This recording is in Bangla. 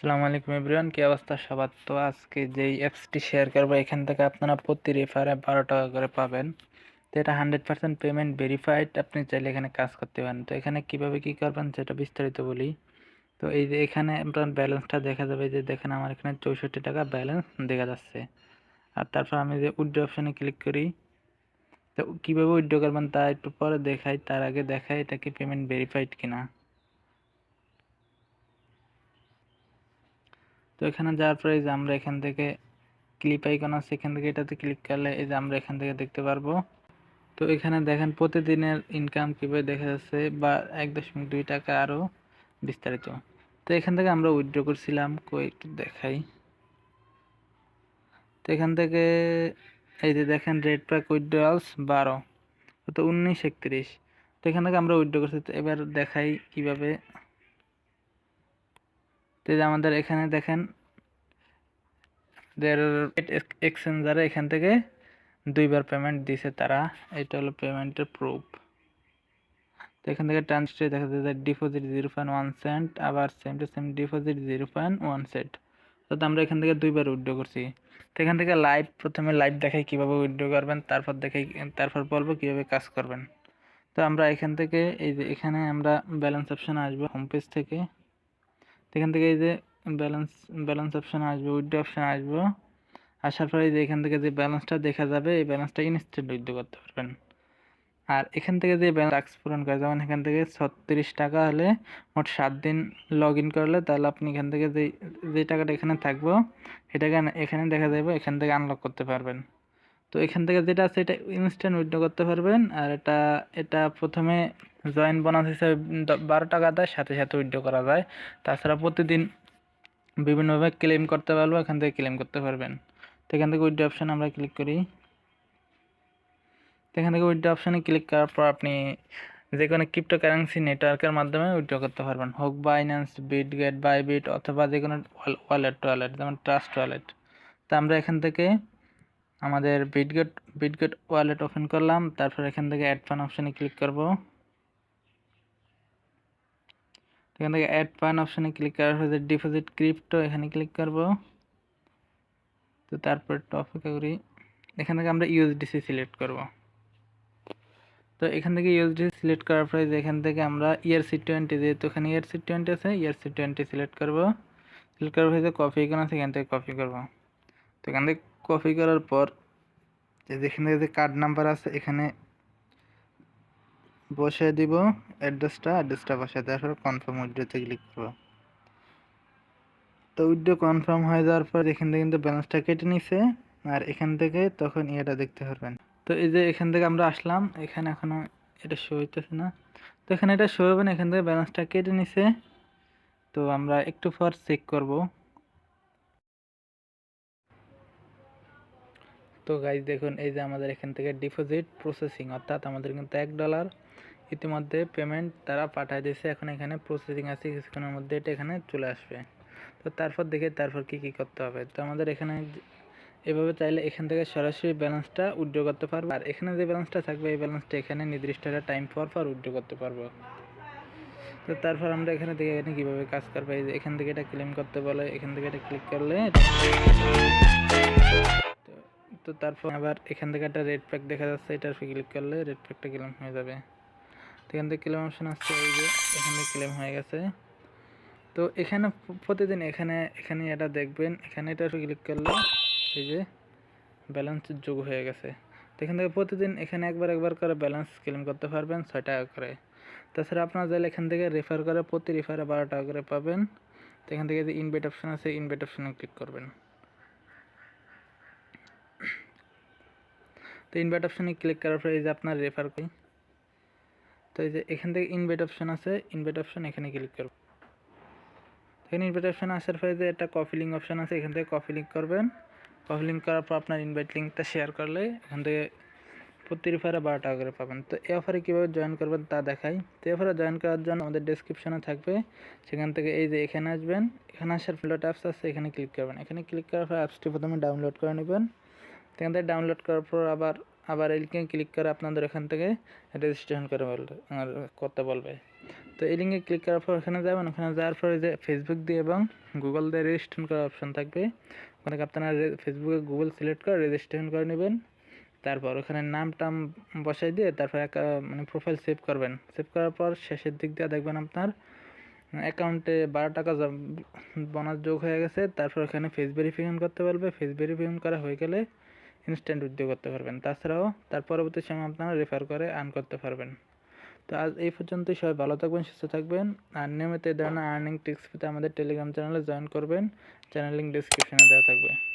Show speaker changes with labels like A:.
A: আসসালামু আলাইকুম এভরিওয়ান, কি অবস্থা সবার? তো আজকে যেই অ্যাপসটি শেয়ার করব, এখান থেকে আপনারা প্রতি রেফারে বারো টাকা করে পাবেন। তো এটা হান্ড্রেড পার্সেন্ট পেমেন্ট ভেরিফাইড আপনি চাইলে এখানে কাজ করতে পারেন। তো এখানে কীভাবে কি করবেন সেটা বিস্তারিত বলি। তো এই যে এখানে আপনার ব্যালেন্সটা দেখা যাবে যে দেখেন আমার এখানে চৌষট্টি টাকা ব্যালেন্স দেখা যাচ্ছে। আর তারপর আমি যে উইড্রো অপশানে ক্লিক করি, তো কীভাবে উইড্রো করবেন তা একটু পরে দেখাই, তার আগে দেখাই এটা কি পেমেন্ট ভেরিফাইড কিনা। তো এখানে যাওয়ার পরে এই যে আমরা এখান থেকে ক্লিপ আইকন আছে, এখান থেকে এটাতে ক্লিক করলে এই যে আমরা এখান থেকে দেখতে পারব। তো এখানে দেখেন প্রতিদিনের ইনকাম কীভাবে দেখা যাচ্ছে বা এক দশমিক দুই টাকা আরও বিস্তারিত। তো এখান থেকে আমরা উইথড্র করছিলাম, কই একটু দেখাই। তো এখান থেকে এই যে দেখেন রেড প্যাক উইথড্রলস বারো, তো উনিশ একত্রিশ। তো এখান থেকে আমরা উইথড্র করছি এবার দেখাই কীভাবে তো আমাদের এখানে দেখেন এক্সচেঞ্জারে এখান থেকে দুইবার পেমেন্ট দিছে তারা। এটা হলো পেমেন্টের প্রুফ তো এখান থেকে ট্রান্সফার দেখা যাচ্ছে deposit zero point one cent আবার same to same deposit zero point one cent তো আমরা এখান থেকে দুইবার উইড্রো করছি। তো এখান থেকে লাইভ প্রথমে লাইভ দেখাই কীভাবে উইড্রো করবেন, তারপর দেখাই, তারপর বলব কীভাবে কাজ করবেন। তো আমরা এখান থেকে, এই যে এখানে আমরা ব্যালেন্স অপশানে আসব হোম পেজ থেকে। এখান থেকে এই যে ব্যালেন্স ব্যালেন্স অপশান আসবে উইথড্র অপশান আসব। আসার পরে যে এখান থেকে যে ব্যালেন্সটা দেখা যাবে, এই ব্যালেন্সটা ইনস্ট্যান্ট উইথড্র করতে পারবেন। আর এখান থেকে যে ব্যালেন্স পূরণ করে, যেমন এখান থেকে ছত্রিশ টাকা হলে মোট সাত দিন লগ ইন করলে, তাহলে আপনি এখান থেকে যে যে টাকাটা এখানে থাকব, সেটাকে এখানে দেখা যাবে, এখান থেকে আনলক করতে পারবেন। তো এখান থেকে যেটা আছে, এটা ইনস্ট্যান্ট উইথড্র করতে পারবেন। আর এটা এটা প্রথমে জয়েন বোনাস হিসাবে বারো টাকা দেয়, সাথে সাথে উইথড্র করা যায়। তাছাড়া প্রতিদিন বিভিন্নভাবে ক্লেম করতে পারব এখান থেকে ক্লেম করতে পারবেন। তো এখান থেকে উইথড্র অপশান আমরা ক্লিক করি। তো এখান থেকে উইথড্র অপশানে ক্লিক করার পর আপনি যে কোনো ক্রিপ্টো কারেন্সি নেটওয়ার্কের মাধ্যমে উইথড্র করতে পারবেন। হোক বাইন্যান্স বিটগেট বাইবিট অথবা যে কোনো ওয়ালেট ওয়ালেট যেমন ট্রাস্ট ওয়ালেট তো আমরা এখান থেকে আমাদের বিটগেট বিটগেট ওয়ালেট ওপেন করলাম, তারপর এখান থেকে অ্যাড ফান অপশানে ক্লিক করব। এখান থেকে অ্যাড ফান অপশানে ক্লিক করার পরে ডিপোজিট ক্রিপ্টো এখানে ক্লিক করব। তো তারপর একটু অপেক্ষা করি। এখান থেকে আমরা ইউএসডিসি সিলেক্ট করব। তো এখান থেকে ইউএসডিসি সিলেক্ট করার পরে এখান থেকে আমরা ইয়ারসি টোয়েন্টি যেহেতু এখানে ইয়ারসি টোয়েন্টি আছে ইয়ারসি টোয়েন্টি সিলেক্ট করব। সিলেক্ট করার পরে কপি এখানে এখান থেকে কপি করব। তো এখান থেকে কপি করার পর যেখানে যে কার্ড নাম্বার আছে, এখানে বসে দিব অ্যাড্রেসটা অ্যাড্রেসটা বসে দেওয়ার পর কনফার্ম উইড্রোতে ক্লিক করব। তো উইড্রো কনফার্ম হয়ে যাওয়ার পর এখান থেকে কিন্তু ব্যালেন্সটা কেটে নিছে, আর এখান থেকে তখন ইয়েটা দেখতে পারবেন। তো এই যে এখান থেকে আমরা আসলাম, এখানে এখনও এটা শো হইতেছে না। তো এখানে এটা শো হবে না, এখান থেকে ব্যালেন্সটা কেটে নিছে। তো আমরা একটু পর চেক করব। তো গাইজ দেখুন, এই যে আমাদের এখান থেকে ডিপোজিট প্রসেসিং অর্থাৎ আমাদের কিন্তু এক ডলার ইতিমধ্যে পেমেন্ট তারা পাঠিয়ে দিয়েছে। এখন এখানে প্রসেসিং আছে, কিছুক্ষণের মধ্যে এটা এখানে চলে আসবে। তো তারপর দেখে, তারপর কি কি করতে হবে? তো আমাদের এখানে এভাবে চাইলে এখান থেকে সরাসরি ব্যালেন্সটা উইথড্র করতে পারব। আর এখানে যে ব্যালেন্সটা থাকবে, এই ব্যালেন্সটা এখানে নির্দিষ্ট একটা টাইম পর পর উইথড্র করতে পারব। তো তারপর আমরা এখানে থেকে এখানে কীভাবে কাজ করব। এই যে এখান থেকে এটা ক্লেম করতে বলে, এখান থেকে এটা ক্লিক করলে তো তারপর আবার এখান থেকে একটা রেড প্যাক দেখা যাচ্ছে এটার ক্লিক করলে রেড প্যাকটা ক্লেম হয়ে যাবে। তো এখান থেকে ক্লেম অপশন আসছে এই যে, এখান থেকে ক্লেম হয়ে গেছে। তো এখানে প্রতিদিন এখানে এখানে এটা দেখবেন, এখানে এটা ক্লিক করলে এই যে ব্যালেন্স যোগ হয়ে গেছে। তো এখান থেকে প্রতিদিন এখানে একবার একবার করে ব্যালেন্স ক্লেম করতে পারবেন ছয় টাকা করে। তাছাড়া আপনার চাইলে এখান থেকে রেফার করে প্রতি রেফারে বারো টাকা করে পাবেন। তো এখান থেকে যে ইনভেট অপশান আছে ইনভেট অপশানে ক্লিক করবেন। তো ইনভাইট অপশানে ক্লিক করার পরে এই যে আপনার রেফার করি। তো এই যে এখান থেকে ইনভাইট অপশান আছে ইনভাইট অপশান এখানে ক্লিক করব। এখানে ইনভাইট অপশান আসার পরে যে একটা কপি লিঙ্ক অপশান আছে, এখান থেকে কপি লিঙ্ক করবেন। কপি লিঙ্ক করার পর আপনার ইনভাইট লিঙ্কটা শেয়ার করলে এখান থেকে প্রতি রেফারে বারো টাকা করে পাবেন। তো এই অফারে কীভাবে জয়েন করবেন তা দেখাই। তো এই অফারে জয়েন করার জন্য আমাদের ডিসক্রিপশনে থাকবে। সেখান থেকে এই যে এখানে আসবেন। এখানে আসার ফ্লোট অ্যাপস আছে, এখানে ক্লিক করবেন। এখানে ক্লিক করার পর অ্যাপসটি প্রথমে ডাউনলোড করে নেবেন। সেখান থেকে ডাউনলোড করার পর আবার আবার এলকে ক্লিক করে আপনাদের এখান থেকে রেজিস্ট্রেশন করে বলবে করতে বলবে। তো এই লিঙ্কে ক্লিক করার পর ওখানে যাবেন, ওখানে যাওয়ার পরে যে ফেসবুক দিয়ে এবং গুগল দিয়ে রেজিস্ট্রেশন করার অপশন থাকবে। ওখানে আপনারা ফেসবুকে গুগল সিলেক্ট করে রেজিস্ট্রেশন করে নেবেন। তারপর ওখানে নাম টাম বসাই দিয়ে তারপর একটা মানে প্রোফাইল সেভ করবেন। সেভ করার পর শেষের দিক দিয়ে দেখবেন আপনার অ্যাকাউন্টে বারো টাকা বোনাস যোগ হয়ে গেছে। তারপর ওখানে ফেস ভেরিফিকেশন করতে পারবে ফেস ভেরিফিকেশন করা হয়ে গেলে ইনস্ট্যান্ট উদ্যোগ করতে পারবেন। তাছাড়াও তার পরবর্তী সময় আপনারা রেফার করে আর্ন করতে পারবেন। তো আজ এই পর্যন্তই, সবাই ভালো থাকবেন, সুস্থ থাকবেন। আর নিয়মিত এই ধরনের আর্নিং টিপস পেতে আমাদের টেলিগ্রাম চ্যানেলে জয়েন করবেন। চ্যানেল লিঙ্ক ডিসক্রিপশানে দেওয়া থাকবে।